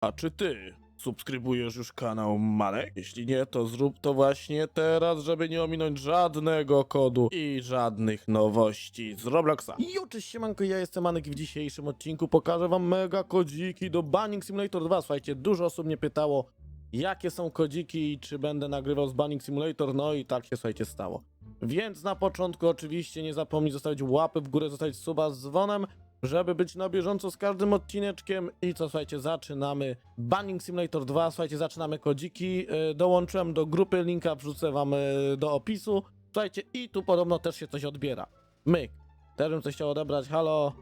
A czy ty subskrybujesz już kanał Marek? Jeśli nie, to zrób to właśnie teraz, żeby nie ominąć żadnego kodu i żadnych nowości z Robloxa. Jo, cześć siemanko, ja jestem Manek i w dzisiejszym odcinku pokażę wam mega kodziki do Banning Simulator 2. Słuchajcie, dużo osób mnie pytało, jakie są kodziki i czy będę nagrywał z Banning Simulator, no i tak się słuchajcie stało. Więc na początku oczywiście nie zapomnij zostawić łapy w górę, zostawić suba z dzwonem, żeby być na bieżąco z każdym odcineczkiem. I co, słuchajcie, zaczynamy Banning Simulator 2, słuchajcie, zaczynamy kodziki. Yy, dołączyłem do grupy, linka wrzucę wam yy, do opisu. Słuchajcie, i tu podobno też się coś odbiera. Myk. Też bym coś chciał odebrać, halo?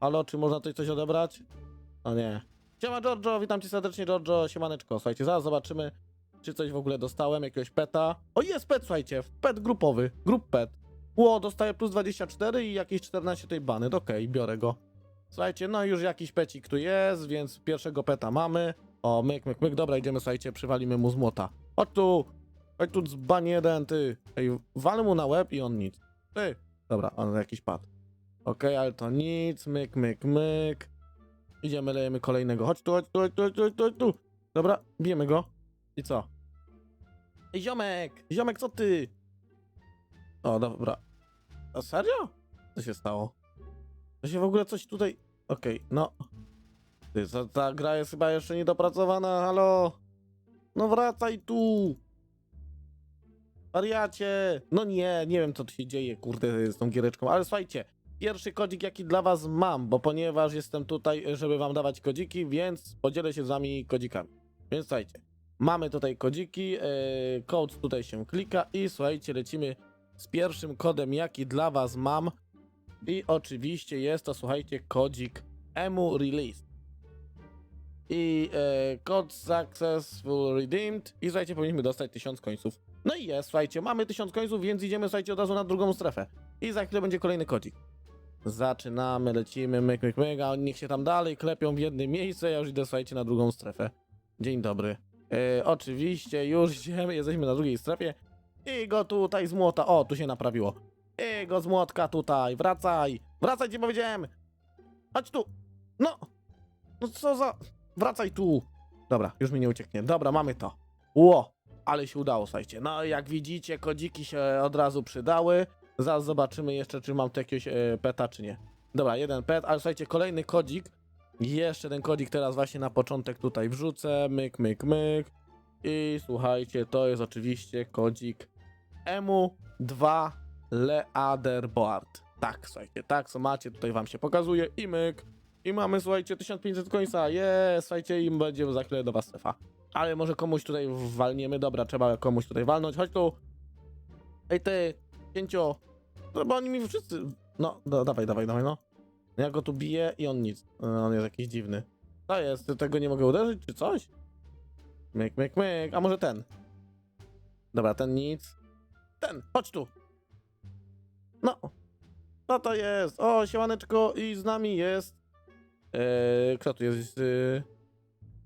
Halo, czy można tutaj coś odebrać? O nie. Siema Giorgio, witam cię serdecznie Giorgio, siemaneczko. Słuchajcie, zaraz zobaczymy, czy coś w ogóle dostałem, jakiegoś peta. O, jest pet, słuchajcie, pet grupowy, grup pet. Ło, dostaję plus 24 i jakieś 14 tej bany. Okej, biorę go. Słuchajcie, no już jakiś pecik tu jest, więc pierwszego peta mamy. O, myk, myk, myk. Dobra, idziemy, słuchajcie, przywalimy mu z młota. Chodź tu! Chodź tu dzban jeden, ty. Ej, walę mu na łeb i on nic. Ty. Dobra, on jakiś pad. Okej, ale to nic. Myk, myk, myk. Idziemy, lejemy kolejnego. Chodź tu, chodź tu, chodź tu, chodź tu, chodź tu, chodź tu. Dobra, bijemy go. I co? Ej, ziomek! Ziomek, co ty? O, dobra. A serio? Co się stało? To się w ogóle coś tutaj... Okej, no. Ty, ta, ta gra jest chyba jeszcze niedopracowana, halo? No wracaj tu! Wariacie! No nie, nie wiem co tu się dzieje, kurde, z tą giereczką, ale słuchajcie, pierwszy kodzik jaki dla was mam, bo ponieważ jestem tutaj, żeby wam dawać kodziki, więc podzielę się z wami kodzikami. Więc słuchajcie, mamy tutaj kodziki, yy, kod tutaj się klika i słuchajcie, lecimy z pierwszym kodem, jaki dla was mam. I oczywiście jest to, słuchajcie, kodzik EMU Release. I e, kod Successful Redeemed. I słuchajcie, powinniśmy dostać 1000 końców. No i jest, słuchajcie, mamy 1000 końców, więc idziemy, słuchajcie, od razu na drugą strefę. I za chwilę będzie kolejny kodzik. Zaczynamy, lecimy, myk, myk, myk, a niech się tam dalej klepią w jednym miejscu, ja już idę, słuchajcie, na drugą strefę. Dzień dobry. E, oczywiście, już idziemy, jesteśmy na drugiej strefie. I go tutaj z młota. O, tu się naprawiło. I go z młotka tutaj. Wracaj. Wracaj, ci powiedziałem. Chodź tu. No. No co za... Wracaj tu. Dobra, już mi nie ucieknie. Dobra, mamy to. Ło. Ale się udało, słuchajcie. No, jak widzicie, kodziki się od razu przydały. Zaraz zobaczymy jeszcze, czy mam tu jakiegoś e, peta, czy nie. Dobra, jeden pet, ale słuchajcie, kolejny kodzik. Jeszcze ten kodzik teraz właśnie na początek tutaj wrzucę. Myk, myk, myk. I słuchajcie, to jest oczywiście kodzik EMU2 Leaderboard. Tak, słuchajcie, tak, co macie, tutaj wam się pokazuje i myk. I mamy, słuchajcie, 1500 końca, jest, słuchajcie, i będzie za chwilę do was strefa. Ale może komuś tutaj walniemy, dobra, trzeba komuś tutaj walnąć, chodź tu. Ej ty, cięcio. No bo oni mi wszyscy, no, dawaj, dawaj, dawaj, no. Ja go tu biję i on nic, No, on jest jakiś dziwny. To jest, tego nie mogę uderzyć, czy coś? Myk, myk, myk. A może ten? Dobra, ten nic. Ten, chodź tu. No. Co to jest? O, siemaneczko i z nami jest... Eee, kto tu jest? Eee,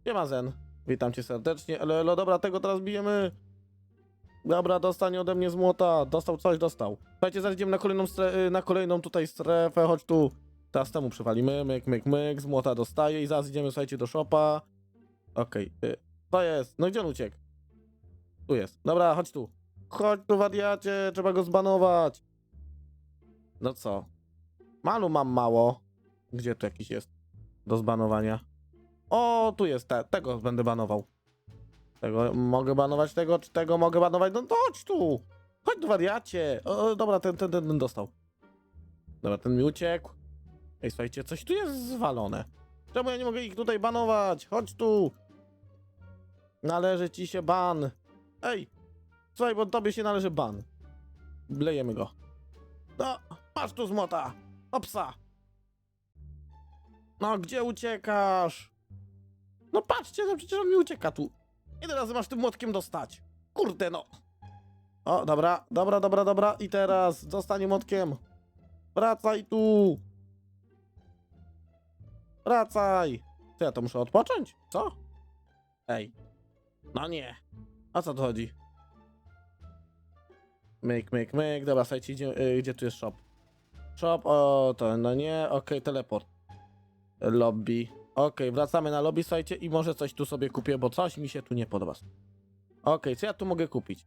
Siema Zen. Witam cię serdecznie. Elo, dobra, tego teraz bijemy. Dobra, dostanie ode mnie z młota. Dostał coś, dostał. Słuchajcie, zaraz idziemy na kolejną, stre- y, na kolejną tutaj strefę. Chodź tu. Teraz temu przywalimy. Myk, myk, myk. Z młota dostaje i zaraz idziemy, słuchajcie, do shopa. Okej. y, to jest. No gdzie on uciekł? Tu jest. Dobra, chodź tu. Chodź tu, wariacie, trzeba go zbanować. No co? Malu mam mało. Gdzie tu jakiś jest? Do zbanowania. O, tu jest, te, tego będę banował. Tego mogę banować, tego czy tego mogę banować? No to chodź tu. Chodź tu, wariacie. O, dobra, ten, ten, ten, ten dostał. Dobra, ten mi uciekł. Ej, słuchajcie, coś tu jest zwalone. Czemu ja nie mogę ich tutaj banować? Chodź tu. Należy ci się ban. Ej, słuchaj, bo tobie się należy ban. Blejemy go. No, masz tu zmota. Opsa. No, gdzie uciekasz? No patrzcie, no przecież on mi ucieka tu. Ile razy masz tym młotkiem dostać? Kurde, no. O, dobra, dobra, dobra, dobra. I teraz dostanie młotkiem. Wracaj tu. Wracaj. Co ja to muszę odpocząć? Co? Ej. No nie. O co tu chodzi? Myk, myk, myk. Dobra, słuchajcie, idzie, y, gdzie tu jest shop? Shop, o, to no nie, okej, teleport. Lobby. Okej, wracamy na lobby, słuchajcie, i może coś tu sobie kupię, bo coś mi się tu nie podoba. Okej, co ja tu mogę kupić?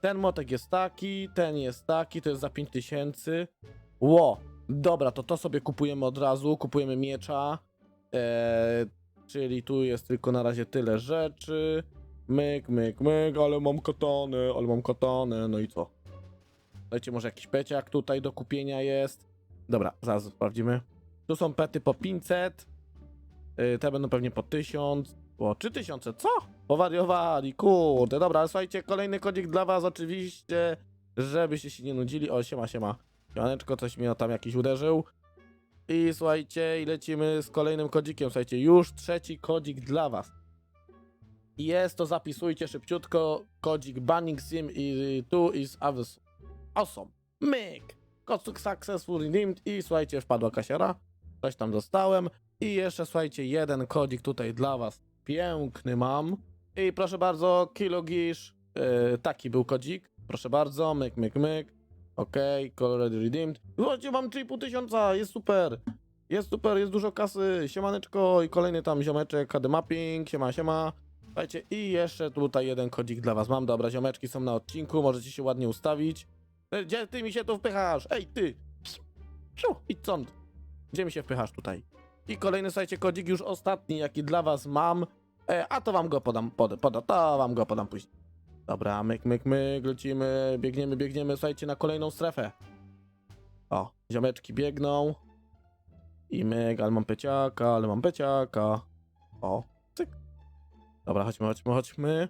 Ten motek jest taki, ten jest taki, to jest za 5000. Ło, dobra, to to sobie kupujemy od razu, kupujemy miecza. Eee, czyli tu jest tylko na razie tyle rzeczy. Myk, myk, myk, ale mam katany, ale mam katany, no i co? Słuchajcie, może jakiś peciak tutaj do kupienia jest. Dobra, zaraz sprawdzimy. Tu są pety po 500. Yy, te będą pewnie po 1000. O, 3000, co? Powariowali, kurde. Dobra, ale słuchajcie, kolejny kodzik dla was oczywiście, żebyście się nie nudzili. O, siema, siema. Janeczko, coś mnie tam jakiś uderzył. I słuchajcie, i lecimy z kolejnym kodzikiem. Słuchajcie, już trzeci kodzik dla was. Jest to, zapisujcie szybciutko. Kodzik Banning Sim i tu is awes- awesome. Myk! Kod successful redeemed i słuchajcie, wpadła kasiara. Coś tam dostałem. I jeszcze słuchajcie, jeden kodzik tutaj dla was. Piękny mam. I proszę bardzo, Kilogish. Yy, taki był kodzik. Proszę bardzo, myk, myk, myk. Okej, okay, already redeemed. Słuchajcie, mam 3,5 tysiąca, jest super. Jest super, jest dużo kasy. Siemaneczko i kolejny tam ziomeczek, KD Mapping, siema, siema. Słuchajcie, i jeszcze tutaj jeden kodzik dla was mam. Dobra, ziomeczki są na odcinku, możecie się ładnie ustawić. E, Gdzie ty mi się tu wpychasz? Ej, ty! Psiu, idź stąd. Gdzie mi się wpychasz tutaj? I kolejny, słuchajcie, kodzik już ostatni, jaki dla was mam. E, a to wam go podam, pod, poda, to wam go podam później. Dobra, myk, myk, myk, lecimy, biegniemy, biegniemy, słuchajcie, na kolejną strefę. O, ziomeczki biegną. I myk, ale mam peciaka, ale mam peciaka. O. Dobra, chodźmy, chodźmy, chodźmy.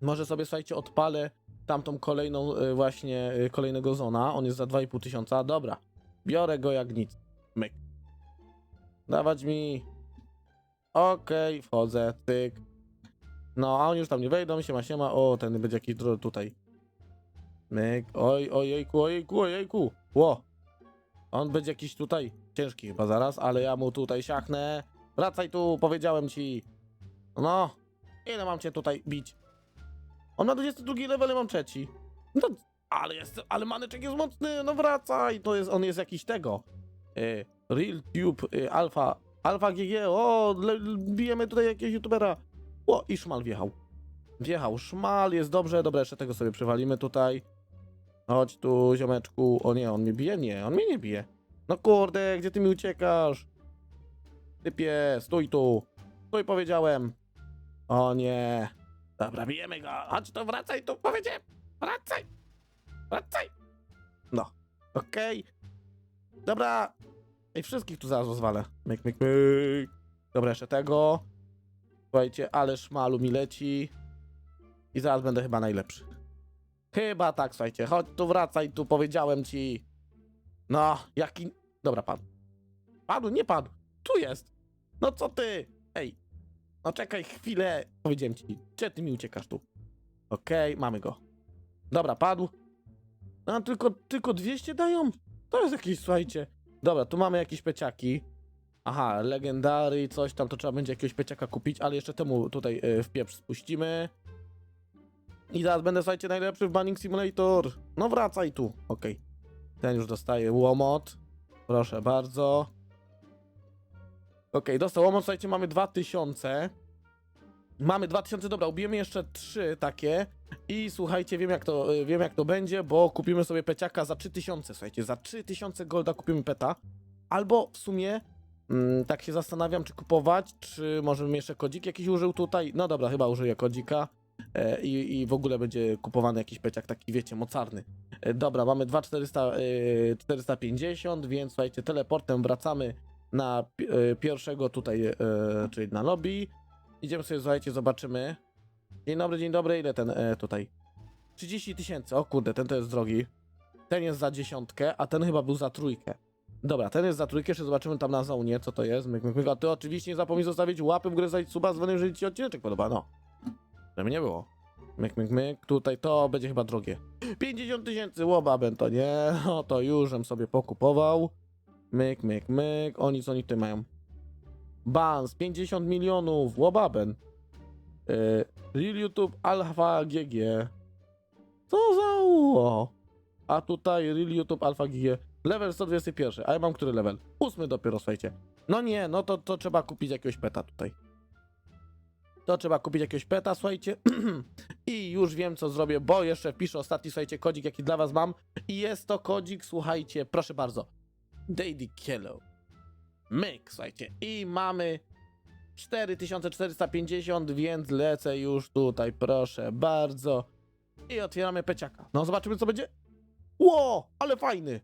Może sobie, słuchajcie, odpalę tamtą kolejną y, właśnie, y, kolejnego zona. On jest za 2,5 tysiąca. Dobra, biorę go jak nic. Myk. Dawać mi. Okej, wchodzę, tyk. No, a oni już tam nie wejdą, siema, siema. O, ten będzie jakiś dro tutaj. Myk, oj, ojejku, ojejku, ojejku. Ło. On będzie jakiś tutaj ciężki chyba zaraz, ale ja mu tutaj siachnę. Wracaj tu, powiedziałem ci. No, ile mam cię tutaj bić? On ma 22 level, mam trzeci. No, ale jest, ale maneczek jest mocny, no wracaj. To jest, on jest jakiś tego. Y, Real Tube y, Alpha, Alpha GG, o, le- bijemy tutaj jakiegoś youtubera. O, i szmal wjechał. Wjechał szmal, jest dobrze, dobra, jeszcze tego sobie przywalimy tutaj. Chodź tu, ziomeczku. O nie, on mnie bije? Nie, on mnie nie bije. No kurde, gdzie ty mi uciekasz? Typie, stój tu. Stój, powiedziałem. O nie. Dobra, bijemy go. Chodź tu, wracaj tu, powiedziałem. Wracaj. Wracaj. No, okej. Dobra. I wszystkich tu zaraz rozwalę. Myk, myk, myk. Dobra, jeszcze tego. Słuchajcie, ale szmalu mi leci. I zaraz będę chyba najlepszy. Chyba tak, słuchajcie. Chodź tu, wracaj tu, powiedziałem ci. No, jaki... Dobra, padł. Padł, nie padł. Tu jest. No co ty? Ej. No czekaj chwilę. Powiedziałem ci. Gdzie ty mi uciekasz tu? Okej, mamy go. Dobra, padł. No, tylko, tylko 200 dają? To jest jakieś, słuchajcie. Dobra, tu mamy jakieś peciaki. Aha, legendary, coś tam, to trzeba będzie jakiegoś peciaka kupić, ale jeszcze temu tutaj y, w pieprz spuścimy. I zaraz będę, słuchajcie, najlepszy w Banning Simulator. No wracaj tu. Okej. Ten już dostaje łomot. Proszę bardzo. Okej, dostał łomot, słuchajcie, mamy 2000. Mamy 2000, dobra, ubijemy jeszcze trzy takie. I słuchajcie, wiem jak to, y, wiem jak to będzie, bo kupimy sobie peciaka za 3000, słuchajcie, za 3000 golda kupimy peta. Albo w sumie Mm, tak się zastanawiam, czy kupować, czy może bym jeszcze kodzik jakiś użył tutaj. No dobra, chyba użyję kodzika. E, i, I w ogóle będzie kupowany jakiś peciak taki, wiecie, mocarny. E, dobra, mamy 2400, e, 450, więc słuchajcie, teleportem wracamy na e, pierwszego tutaj, e, czyli na lobby. Idziemy sobie, słuchajcie, zobaczymy. Dzień dobry, dzień dobry, ile ten e, tutaj? 30 tysięcy, o kurde, ten to jest drogi. Ten jest za dziesiątkę, a ten chyba był za trójkę. Dobra, ten jest za trójkę, jeszcze zobaczymy tam na zonie, co to jest. Myk, myk, myk. A ty oczywiście nie zapomnij zostawić łapy w górę, zajść suba, dzwonię, jeżeli ci odcinek podoba, no. Żeby nie było. Myk, myk, myk. Tutaj to będzie chyba drogie. 50 tysięcy łobaben to nie, no to już sobie pokupował. Myk, myk, myk. Oni co oni tutaj mają? Bans, 50 milionów, łobaben. Yy, Real YouTube Alpha GG. Co za uło? A tutaj Real YouTube Alpha GG. Level 121, a ja mam który level? Ósmy dopiero, słuchajcie. No nie, no to, to trzeba kupić jakiegoś peta tutaj. To trzeba kupić jakiegoś peta, słuchajcie. I już wiem, co zrobię, bo jeszcze wpiszę ostatni, słuchajcie, kodzik, jaki dla was mam. I jest to kodzik, słuchajcie, proszę bardzo. Daddy Kielo. Myk, słuchajcie. I mamy 4450, więc lecę już tutaj, proszę bardzo. I otwieramy peciaka. No, zobaczymy, co będzie. Ło, ale fajny.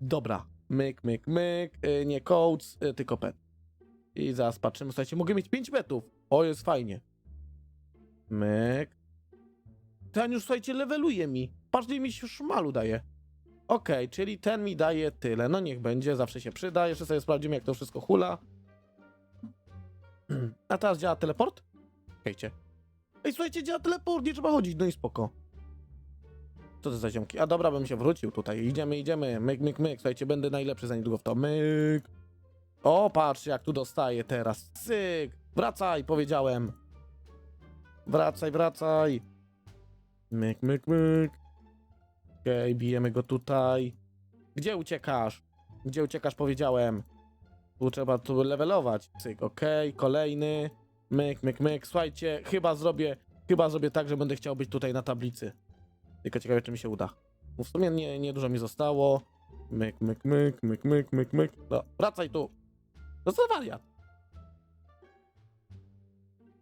Dobra. Myk, myk, myk. Y, nie codes, y, tylko pet. I zaraz patrzymy, słuchajcie, mogę mieć 5 petów. O, jest fajnie. Myk. Ten już, słuchajcie, leveluje mi. Ile mi się szmalu daje. Okej, czyli ten mi daje tyle. No niech będzie, zawsze się przyda. Jeszcze sobie sprawdzimy, jak to wszystko hula. A teraz działa teleport? Hejcie. Ej, słuchajcie, działa teleport, nie trzeba chodzić, no i spoko. Co to za ziomki? A dobra, bym się wrócił tutaj. Idziemy, idziemy. Myk, myk, myk. Słuchajcie, będę najlepszy za niedługo w to. Myk. O, patrz, jak tu dostaję teraz. Cyk. Wracaj, powiedziałem. Wracaj, wracaj. Myk, myk, myk. Okej, bijemy go tutaj. Gdzie uciekasz? Gdzie uciekasz, powiedziałem. Tu trzeba tu levelować. Cyk, okej, kolejny. Myk, myk, myk. Słuchajcie, chyba zrobię, chyba zrobię tak, że będę chciał być tutaj na tablicy. Tylko ciekawe, czy mi się uda. Bo w sumie nie, nie dużo mi zostało. Myk, myk, myk, myk, myk, myk, myk. No, wracaj tu. No co wariat?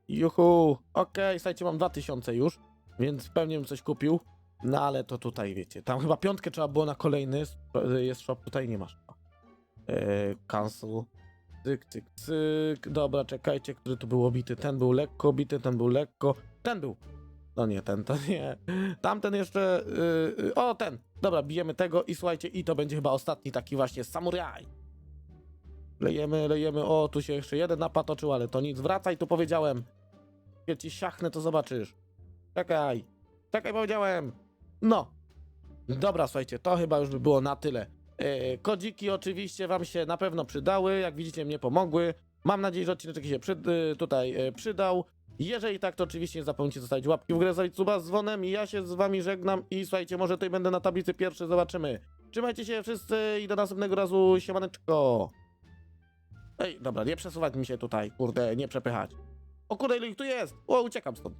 Juhu. Okej, słuchajcie, mam 2000 już, więc pewnie bym coś kupił. No ale to tutaj, wiecie, tam chyba piątkę trzeba było na kolejny. Jest shop, tutaj nie masz. Eee, cancel. Cyk, cyk, cyk. Dobra, czekajcie, który tu był obity. Ten był lekko obity, ten był lekko. Ten był. No nie, ten to nie. Tamten jeszcze. Yy, o, ten. Dobra, bijemy tego i słuchajcie, i to będzie chyba ostatni taki właśnie samuraj. Lejemy, lejemy. O, tu się jeszcze jeden napatoczył, ale to nic. Wracaj, tu powiedziałem. Jak ci siachnę, to zobaczysz. Czekaj. Czekaj, powiedziałem. No. Dobra, słuchajcie, to chyba już by było na tyle. E, kodziki oczywiście wam się na pewno przydały, jak widzicie mnie pomogły. Mam nadzieję, że odcinek się przy, y, tutaj e, przydał. Jeżeli tak, to oczywiście nie zapomnijcie zostawić łapki w górę, zostawić suba z dzwonem i ja się z wami żegnam i słuchajcie, może tutaj będę na tablicy pierwszy, zobaczymy. Trzymajcie się wszyscy i do następnego razu, siemaneczko. Ej, dobra, nie przesuwać mi się tutaj, kurde, nie przepychać. O kurde, ile ich tu jest? O, uciekam stąd.